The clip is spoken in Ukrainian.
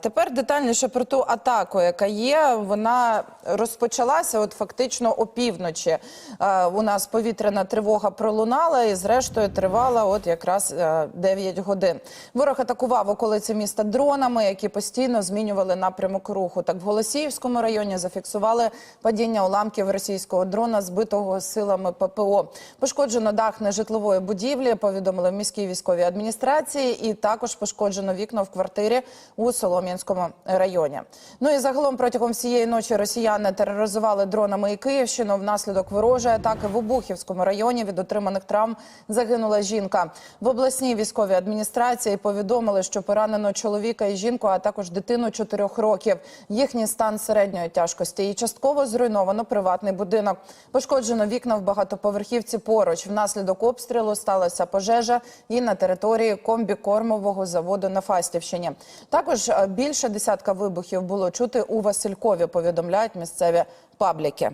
Тепер детальніше про ту атаку, яка є. Вона розпочалася от фактично опівночі. Е, у нас повітряна тривога пролунала і, зрештою, тривала от якраз е, 9 годин. Ворог атакував околиці міста дронами, які постійно змінювали напрямок руху. Так в Голосіївському районі зафіксували падіння уламків російського дрона, збитого силами ППО. Пошкоджено дах нежитлової будівлі. Повідомили в міській військовій адміністрації, і також пошкоджено вікно в квартирі у Солом'янському районі. Ну і загалом протягом всієї ночі росіяни тероризували дронами і Київщину. Внаслідок ворожої атаки в Обухівському районі від отриманих травм загинула жінка. В обласній військовій адміністрації повідомили, що поранено чоловіка і жінку, а також дитину 4 років. Їхній стан середньої тяжкості і частково зруйновано приватний будинок. Пошкоджено вікна в багатоповерхівці поруч. Внаслідок обстрілу сталася пожежа і на території комбікормового заводу на Фастівщині. Також е, більше десятка вибухів було чути у Василькові. Повідомляють місцеві пабліки.